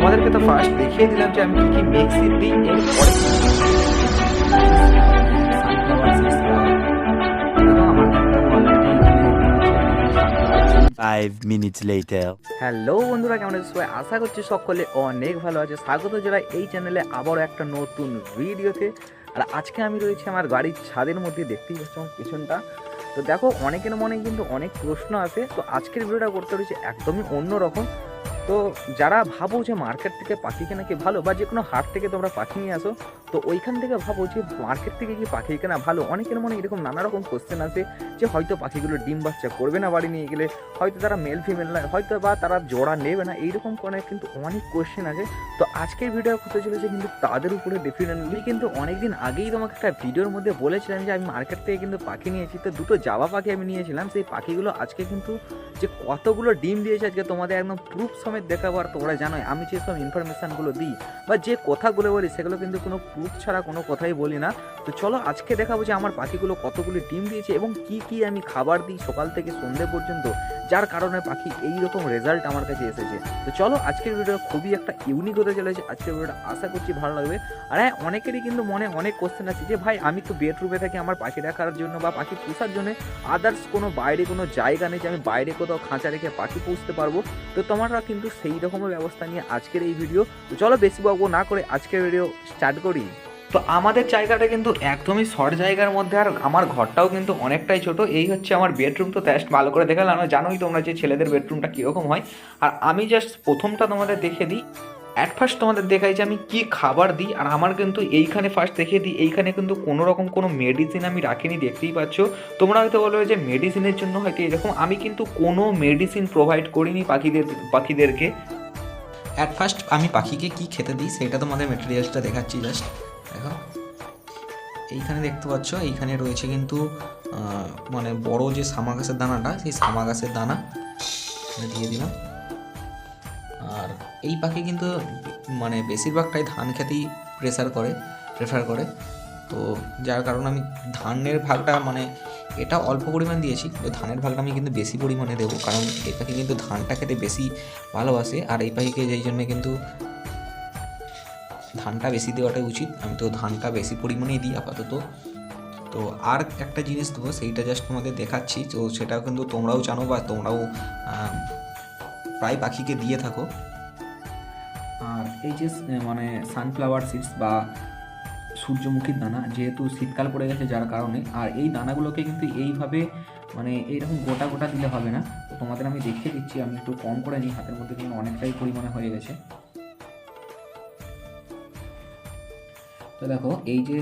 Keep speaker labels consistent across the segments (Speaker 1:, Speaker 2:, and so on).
Speaker 1: তোমাদেরকে তো ফার্স্ট দেখিয়ে দিলাম যে আমি কি কি মিক্সিং দিই এরপরে
Speaker 2: later.
Speaker 1: হ্যালো বন্ধুরা কেমন আছে সবাই? আশা করছি সকলে অনেক ভালো আছে। স্বাগত জানাই এই চ্যানেলে আবারও একটা নতুন ভিডিওতে আর আজকে আমি রয়েছি আমার গাড়ির ছাদের মধ্যে দেখতেই পাচ্ছ আমার পেছনটা। তো দেখো অনেকের মনে কিন্তু অনেক প্রশ্ন আছে তো আজকের ভিডিওটা করতে রয়েছে একদমই অন্য রকম তো যারা ভাবো যে মার্কেট থেকে পাখি কেনা কি ভালো বা যে কোনো হাট থেকে তোমরা পাখি নিয়ে আসো, তো ওইখান থেকে ভাবো যে মার্কেট থেকে কি পাখি কেনা ভালো? অনেকের মনে এরকম নানা রকম কোশ্চেন আছে যে হয়তো পাখিগুলো ডিম বাচ্চা করবে না বাড়ি নিয়ে গেলে, হয়তো তারা মেল ফিমেল না, হয়তো বা তারা জোড়া নেবে না, এইরকম কোনো কিন্তু অনেক কোয়েশ্চেন আছে তো আজকের ভিডিও হতে চলেছে কিন্তু তাদের উপরে ডেফিনেটলি কিন্তু অনেকদিন আগেই তোমাকে একটা ভিডিওর মধ্যে বলেছিলাম যে আমি মার্কেট থেকে কিন্তু পাখি নিয়েছি, তো দুটো জাবা পাখি আমি নিয়েছিলাম, সেই পাখিগুলো আজকে কিন্তু যে কতগুলো ডিম দিয়েছে আজকে তোমাদের একদম প্রুফ সমেত দেখাবো আর তোমরা জানোই, আমি যেসব ইনফরমেশানগুলো দিই বা যে কথাগুলো বলি, সেগুলো কিন্তু কোনো প্রুফ ছাড়া কোনো কথাই বলি না। তো চলো আজকে দেখাবো যে আমার পাখিগুলো কতগুলি ডিম দিয়েছে এবং কি কি আমি খাবার দিই সকাল থেকে সন্ধে পর্যন্ত, যার কারণে পাখি এই রকম রেজাল্ট আমার কাছে এসেছে। তো চলো আজকের ভিডিও খুবই একটা ইউনিক হতে চলেছে। আজকের ভিডিওটা আশা করছি ভালো লাগবে। আর হ্যাঁ অনেকেরই কিন্তু মনে অনেক কোশ্চেন আছে যে, ভাই, আমি তো বেডরুমে থাকি, আমার পাখি রাখার জন্য বা পাখি পোষার জন্য আদার্স কোনো বাইরে কোনো জায়গা নেই যে আমি বাইরে কোথাও খাঁচা রেখে পাখি পুষতে পারব। তো তোমরা কিন্তু সেই রকমের ব্যবস্থা নিয়ে আজকের এই ভিডিও তো চলো বেশি বাবু না করে আজকের ভিডিও স্টার্ট করি। তো আমাদের জায়গাটা কিন্তু একদমই শর্ট জায়গার মধ্যে আর আমার ঘরটাও কিন্তু অনেকটাই ছোট। এই হচ্ছে আমার বেডরুম তো জাস্ট ভালো করে দেখালাম। জানোই তোমরা যে ছেলেদের বেডরুমটা কীরকম হয়। আর আমি জাস্ট প্রথমটা তোমাদের দেখে দিই। অ্যাট ফার্স্ট তোমাদের দেখাই যে আমি কি খাবার দিই, আর আমার কিন্তু এইখানে ফার্স্ট দেখিয়ে দিই, এইখানে কিন্তু কোনো রকম কোনো মেডিসিন আমি রাখিনি, দেখতেই পাচ্ছ। তোমরা হয়তো বলবে যে মেডিসিনের জন্য হয়তো এরকম, আমি কিন্তু কোনো মেডিসিন প্রোভাইড করিনি পাখিদের, পাখিদেরকে।
Speaker 3: অ্যাট ফার্স্ট আমি পাখিকে কি খেতে দিই, সেটা তোমাদের মেটেরিয়ালসটা দেখাচ্ছি জাস্ট দেখো। এইখানে দেখতে পাচ্ছ, এইখানে রয়েছে কিন্তু মানে বড় যে সামা গাছের দানাটা, সেই সামা গাছের দানা দিয়ে দিলাম। এই পাখি কিন্তু মানে বেশিরভাগটাই ধান খেতেই প্রেসার করে প্রেফার করে। তো যার কারণে আমি ধানের ভাগটা মানে এটা অল্প পরিমাণ দিয়েছি ধানের ভাগটা আমি কিন্তু বেশি পরিমাণে দেবো, কারণ এই পাখি কিন্তু ধানটা খেতে বেশি ভালোবাসে, আর এই পাখিকে যেই জন্য কিন্তু ধানটা বেশি দেওয়াটাই উচিত। আমি তো ধানটা বেশি পরিমাণেই দিই আপাতত। তো আর একটা জিনিস দেবো, সেইটা জাস্ট তোমাদের দেখাচ্ছি, তো সেটাও কিন্তু তোমরাও জানো বা তোমরাও প্রায় পাখিকে দিয়ে থাকো।
Speaker 1: আর এই যে মানে সানফ্লাওয়ার সিডস বা সূর্যমুখীর দানা যেহেতু শীতকাল পড়ে গেছে যার কারণে, আর এই দানাগুলোকে কিন্তু এইভাবে মানে এইরকম গোটা গোটা দিলে হবে না। তো তোমাদের আমি দেখিয়ে দিচ্ছি, আমি একটু কম করে নিই, হাতের মধ্যে কিন্তু অনেকটাই পরিমাণে হয়ে গেছে। তো দেখো, এই যে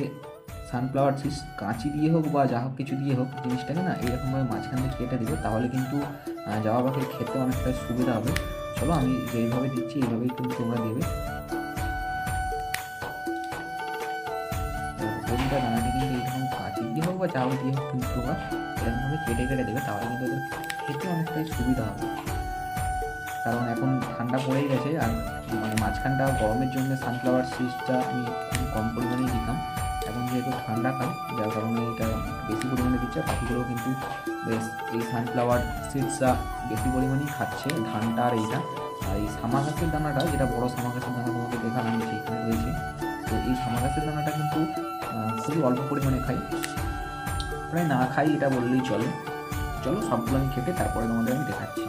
Speaker 1: সানফ্লাওয়ার সিডস কাঁচি দিয়ে হোক বা যা হোক কিছু দিয়ে হোক, জিনিসটাকে না এইরকমভাবে মাঝখান কেটে দেবে, তাহলে কিন্তু জামা পাখির খেতে অনেকটা সুবিধা হবে। চলো, আমি যেইভাবে দিচ্ছি, এইভাবেই কিন্তু তোমরা দেবে। কোনটা দানাটি কিন্তু এরকম কাঁচি দিয়ে হোক বা চাউল দিয়ে হোক কিন্তু তোমরা এরকমভাবে কেটে কেটে দেবে, তাহলে কিন্তু ওদের খেতে অনেকটাই সুবিধা হবে। কারণ এখন ঠান্ডা পড়েই গেছে, আর মানে মাঝখানটা গরমের জন্য সানফ্লাওয়ার সিডসটা আমি খুব কম পরিমাণেই দিতাম। এখন যেহেতু ঠান্ডা কাল, যার কারণে এটা বেশি পরিমাণে দিচ্ছে আর পাখিগুলোও কিন্তু এই সানফ্লাওয়ার সিডসটা বেশি পরিমাণেই খাচ্ছে, ধানটা আর এইটা। আর এই সামা গাছের দানাটা, যেটা বড় সামা গাছের দানা তোমাকে দেখালাম যে এখানে রয়েছে। তো এই সামা গাছের দানাটা কিন্তু খুবই অল্প পরিমাণে খাই। প্রায় না খাই, এটা বললেই চলে। চলো, সবগুলো আমি খেটে তারপরে তোমাদের আমি দেখাচ্ছি।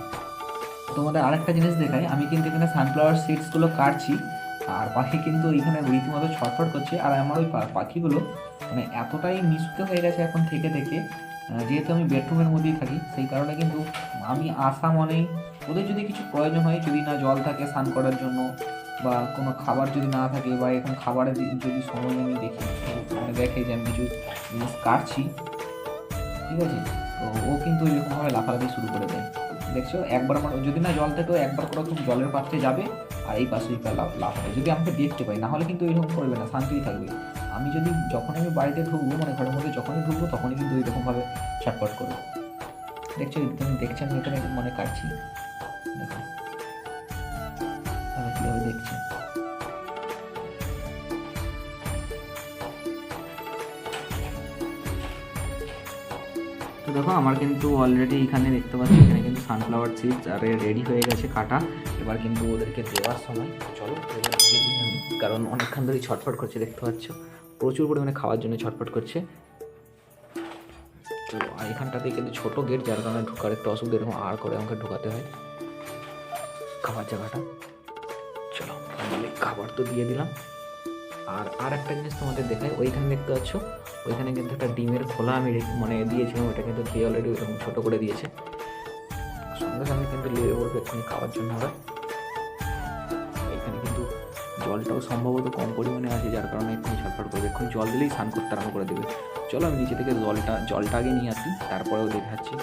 Speaker 1: তোমাদের আরেকটা জিনিস দেখাই, আমি কিন্তু এখানে সানফ্লাওয়ার সিডসগুলো কাটছি, আর পাখি কিন্তু এইখানে রীতিমতো ছটফট করছে, আর আমার ওই পাখিগুলো মানে এতটাই মিশুকে হয়ে গেছে এখন থেকে থেকে যেহেতু আমি বেডরুমের মধ্যেই থাকি, সেই কারণে কিন্তু আমি আসা মনেই ওদের যদি কিছু প্রয়োজন হয়, যদি না জল থাকে স্নান করার জন্য বা কোনো খাবার যদি না থাকে বা এরকম খাবারের যদি সময় আমি দেখি মানে দেখে যে আমি কিছু জিনিস কাটছি, ঠিক আছে? তো ও কিন্তু এরকমভাবে লাফালাফি শুরু করে দেয়। দেখছ? একবার আমার, যদি না জল থেকেও একবার করে তুমি জলের পাত্রে যাবে আর এই পাশে লাফাবে যদি আমাকে দেখতে পাই নাহলে কিন্তু এরকম করবে না, শান্তিই থাকবে। আমি যদি যখন আমি বাড়িতে ঢুকবো মানে ঘরের মধ্যে যখনই ঢুকবো, তখনই কিন্তু এরকমভাবে ছটপট করব। দেখছ, তুমি দেখছেন এখানে মনে কাটছি দেখো। দেখছি?
Speaker 3: দেখো, আমার কিন্তু অলরেডি এখানে দেখতে পাচ্ছি, এখানে কিন্তু সানফ্লাওয়ার সিডস আর রেডি হয়ে গেছে কাটা। এবার কিন্তু ওদেরকে দেওয়ার সময়, চলো আমি, কারণ অনেকক্ষণ ধরেই ছটফট করছে, দেখতে পাচ্ছ? প্রচুর পরিমাণে খাওয়ার জন্য ছটফট করছে। তো এখানটাতে কিন্তু ছোট গেট যার কারণে ঢোকার একটু অসুবিধা এরকম আর করে আমাকে ঢোকাতে হয়। খাবার জায়গাটা। চলো ফাইনালি খাবার তো দিয়ে দিলাম। আর আর একটা জিনিস তোমাদের দেখাই, ওইখানে দেখতে পাচ্ছ, ওইখানে কিন্তু একটা ডিমের খোলা আমি মানে দিয়েছিলাম, ওটা কিন্তু খেয়ে অলরেডি ওরকম ছোটো করে দিয়েছে। সঙ্গে সঙ্গে কিন্তু লেবে পড়বে খাওয়ার জন্য কিন্তু জলটাও সম্ভবত কম পরিমাণে আছে, যার কারণে এক্ষুনি ছটফট করবে এক্ষুনি জল দিলেই স্নান করতে আরম্ভ করে দেবে। চলো আমি নিচে থেকে জলটা জলটা আগে নিয়ে আসি, তারপরেও দেখাচ্ছি।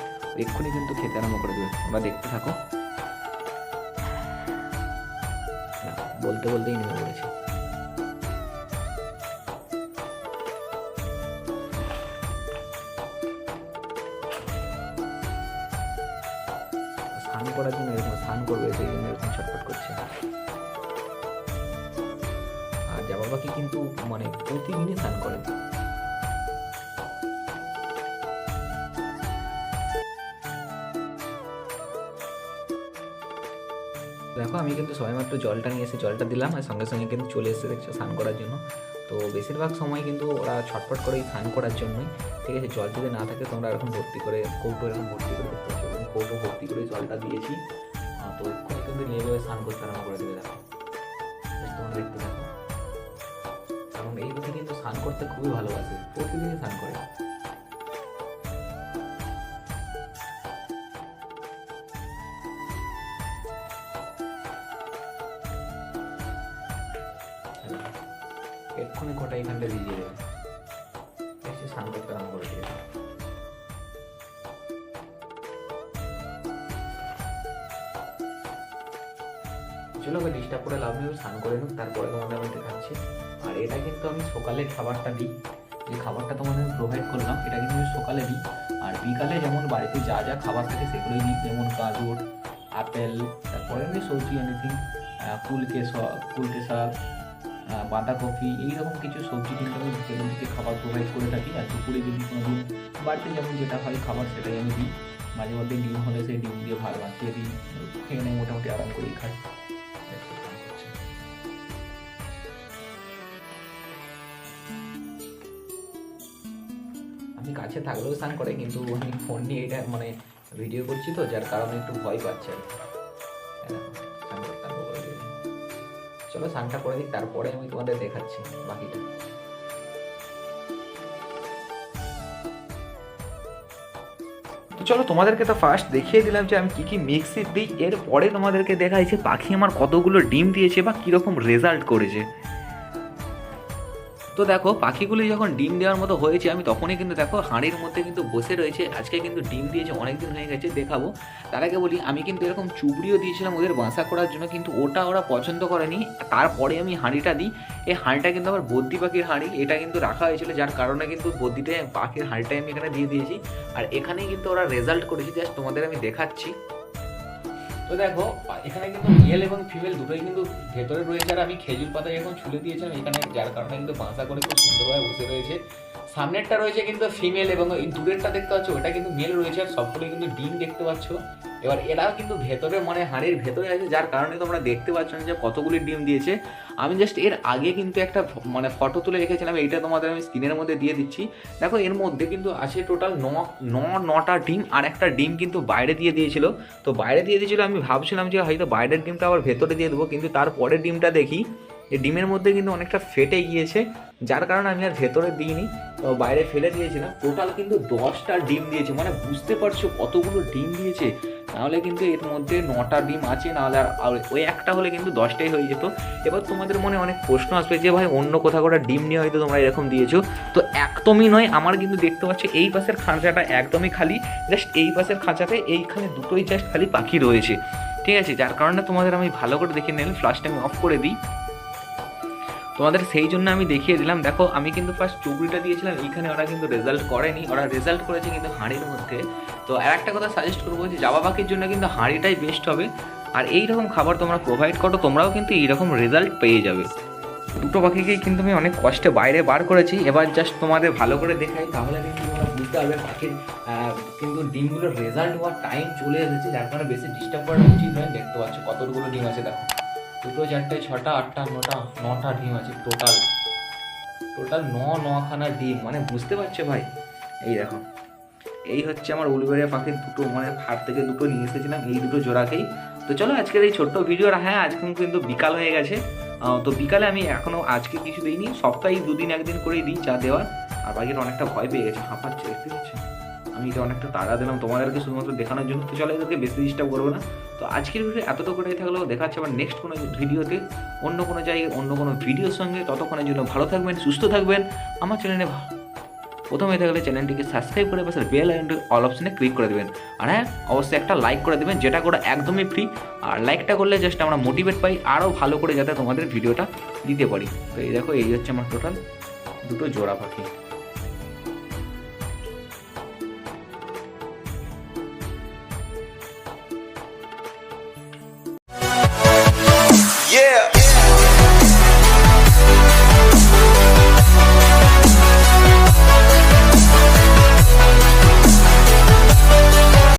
Speaker 3: এক্ষুনি কিন্তু খেতে আরম্ভ করে দেবে। তোমরা দেখতে থাকো। বলতে বলতেই নেমে পড়েছে। স্নান করার জন্য এরকম, স্নান করবে, সেই জন্য এরকম ছটফট করছে। জামা পাখি কিন্তু মানে প্রতিদিনই স্নান করে। দেখো, আমি কিন্তু সবেমাত্র জলটা নিয়ে এসে জলটা দিলাম আর সঙ্গে সঙ্গে কিন্তু চলে এসেছে, দেখছ, স্নান করার জন্য। তো বেশিরভাগ সময় কিন্তু ওরা ছটফট করে স্নান করার জন্যই। ঠিক আছে, জল যদি না থাকে তোমরা এরকম ভর্তি করে, কৌটো এরকম ভর্তি করে দেখতে পাচ্ছ। কৌটো ভর্তি করে জলটা দিয়েছি। তো কিন্তু নেবে স্নান করতে আরম্ভ করে দেবে, দেখো। তোমরা দেখতে থাকো। বুঝি কিন্তু স্নান করতে খুবই ভালোবাসে। প্রতিদিনই স্নান করে। চলো ওকে ডিস্টার্ব করে লাভ নেই স্নান করে নিক, তারপরে তোমাদের আমি দেখাচ্ছি। আর এটা কিন্তু আমি সকালে খাবারটা দিই। যে খাবারটা তোমাদের প্রোভাইড করলাম, এটা কিন্তু আমি সকালে দিই। আর বিকালে যেমন বাড়িতে যা যা খাবার থাকে সেগুলোই দিই যেমন গাজর, আপেল, তারপরে আমি সবজি এনিথিং কুলকে কুলকে শাক বাঁধাকপি, এইরকম কিছু সবজি কিন্তু আমি সেখান থেকে খাবার প্রোভাইড করে থাকি। আর দুপুরে যদি কোনো দিন বাড়িতে যেমন যেটা হয় খাবার, সেটাই আমি দিই। মাঝে মধ্যে ডিম হলে সেই ডিম দিয়ে ভাত মাখিয়ে দিই, খেয়ে নেয় মোটামুটি আরাম করেই খাই। কাছে থাকলেও স্নান করে, কিন্তু আমি ফোন নিয়ে এটা মানে ভিডিও করছি তো, যার কারণে একটু ভয় পাচ্ছে দিয়েছে। চলো স্নানটা করে দিই, তারপরে আমি তোমাদের দেখাচ্ছি বাকিটা।
Speaker 1: চলো তোমাদেরকে তো ফার্স্ট দেখিয়ে দিলাম যে আমি কি কি মিক্সি দিই, এরপরে তোমাদেরকে দেখাই যে পাখি আমার কতগুলো ডিম দিয়েছে বা কীরকম রেজাল্ট করেছে। তো দেখো, পাখিগুলি যখন ডিম দেওয়ার মতো হয়েছে, আমি তখনই কিন্তু দেখো, হাঁড়ির মধ্যে কিন্তু বসে রয়েছে। আজকে কিন্তু ডিম দিয়েছে অনেক দিন হয়ে গেছে, দেখাবো। তার আগে বলি, আমি কিন্তু এরকম চুবড়িও দিয়েছিলাম ওদের বাসা করার জন্য, কিন্তু ওটা ওরা পছন্দ করেনি। তারপরে আমি হাঁড়িটা দিই। এই হাঁড়িটা কিন্তু আবার বদ্যি পাখির হাঁড়ি, এটা কিন্তু রাখা হয়েছিল, যার কারণে কিন্তু বদ্যিটা পাখির হাঁড়িটাই আমি এখানে দিয়ে দিয়েছি। আর এখানেই কিন্তু ওরা রেজাল্ট করেছি জাস্ট তোমাদের আমি দেখাচ্ছি। তো দেখো, এখানে কিন্তু মেল এবং ফিমেল দুটোই কিন্তু ভেতরে রয়েছে, আর আমি খেজুর পাতা যখন ছুলে দিয়েছিলাম এখানে যার কারণে কিন্তু বাঁসা করে খুব সুন্দরভাবে বসে রয়েছে। সামনেরটা রয়েছে কিন্তু ফিমেল এবং এই দূরেরটা দেখতে পাচ্ছ, ওটা কিন্তু মেল রয়েছে আর সবগুলো কিন্তু ডিম দেখতে পাচ্ছ। এবার এরাও কিন্তু ভেতরে মানে হাড়ির ভেতরে আছে, যার কারণে তোমরা দেখতে পাচ্ছ না যে কতগুলি ডিম দিয়েছে। আমি জাস্ট এর আগে কিন্তু একটা মানে ফটো তুলে রেখেছিলাম, এইটা তোমাদের আমি স্ক্রিনের মধ্যে দিয়ে দিচ্ছি। দেখো, এর মধ্যে কিন্তু আছে টোটাল ন ন, নটা ডিম আর একটা ডিম কিন্তু বাইরে দিয়ে দিয়েছিল। তো বাইরে দিয়ে দিয়েছিল, আমি ভাবছিলাম যে হয়তো বাইরের ডিমটা আবার ভেতরে দিয়ে দেবো, কিন্তু তারপরের ডিমটা দেখি। এই ডিমের মধ্যে কিন্তু অনেকটা ফেটে গিয়েছে, যার কারণে আমি আর ভেতরে দিইনি, তো বাইরে ফেলে দিয়েছিলাম। টোটাল কিন্তু দশটা ডিম দিয়েছে মানে বুঝতে পারছ কতগুলো ডিম দিয়েছে? নাহলে কিন্তু এর মধ্যে নটা ডিম আছে, নাহলে আর ওই একটা হলে কিন্তু দশটাই হয়ে যেত। এবার তোমাদের মনে অনেক প্রশ্ন আসবে যে, ভাই, অন্য কোথাও কোথাও ডিম নিয়ে হয়তো তোমরা এরকম দিয়েছ? তো একদমই নয়, আমার কিন্তু দেখতে পাচ্ছ এই পাশের খাঁচাটা একদমই খালি। জাস্ট এই পাশের খাঁচাতে এইখানে দুটোই জাস্ট খালি পাখি রয়েছে। ঠিক আছে, যার কারণে তোমাদের আমি ভালো করে দেখে নিলাম। ফ্লাশটা আমি অফ করে দিই। তোমাদের সেই জন্য আমি দেখিয়ে দিলাম। দেখো, আমি কিন্তু ফার্স্ট চুবড়িটা দিয়েছিলাম, এইখানে ওরা কিন্তু রেজাল্ট করেনি। ওরা রেজাল্ট করেছে কিন্তু হাঁড়ির মধ্যে। তো আর একটা কথা সাজেস্ট করব যে জাবা পাখির জন্য কিন্তু হাঁড়িটাই বেস্ট হবে। আর এই রকম খাবার তোমরা প্রোভাইড করো, তোমরাও কিন্তু এইরকম রেজাল্ট পেয়ে যাবে। দুটো পাখিকেই কিন্তু আমি অনেক কষ্টে বাইরে বার করেছি। এবার জাস্ট তোমাদের ভালো করে দেখাই, তাহলে কিন্তু তোমরা বুঝতে পারবে পাখির কিন্তু ডিমগুলোর রেজাল্ট হওয়ার টাইম চলে এসেছে। যার কারণে বেশি ডিস্টার্ব করা উচিত নয়। দেখতে পাচ্ছ কতগুলো ডিম আছে, দেখো। দুটো চারটে, ছটা, আটটা, নটা নটা ডিম আছে টোটাল টোটাল ন, নখানা ডিম মানে বুঝতে পারছ ভাই? এই দেখো, এই হচ্ছে আমার উলবেড়িয়া পাখির দুটো মানে হাট থেকে দুটো নিয়ে এসেছিলাম, এই দুটো জোড়াকেই। তো চলো আজকের এই ছোট্ট ভিডিও হ্যাঁ আজকে কিন্তু বিকাল হয়ে গেছে। তো বিকালে আমি এখনও আজকে কিছু দিইনি, সপ্তাহে দুদিন একদিন করেই দিই চা দেওয়ার। আর পাখিটা অনেকটা ভয় পেয়ে গেছে, হাঁপাচ্ছে, দেখতে পাচ্ছ? আমি এটা অনেকটা তাড়া দিলাম তোমাদেরকে শুধুমাত্র দেখানোর জন্য। তো চলো এদেরকে বেশি ডিস্টার্ব করব না। তো আজকের ভিডিও এতটুকুটাই থাকলেও দেখাচ্ছে আবার নেক্সট কোনো ভিডিওতে অন্য কোনো জায়গায়, অন্য কোনো ভিডিওর সঙ্গে। ততক্ষণের জন্য ভালো থাকবেন, সুস্থ থাকবেন। আমার চ্যানেলে প্রথমে থাকলে চ্যানেলটিকে সাবস্ক্রাইব করে পাশে বেল আইকনটি অল অপশনে ক্লিক করে দেবেন। আর হ্যাঁ অবশ্যই একটা লাইক করে দেবেন, যেটা করে একদমই ফ্রি আর লাইকটা করলে জাস্ট আমরা মোটিভেট পাই আরও ভালো করে যাতে তোমাদের ভিডিওটা দিতে পারি। তো এই দেখো, এই হচ্ছে আমার টোটাল দুটো জোড়া পাখি।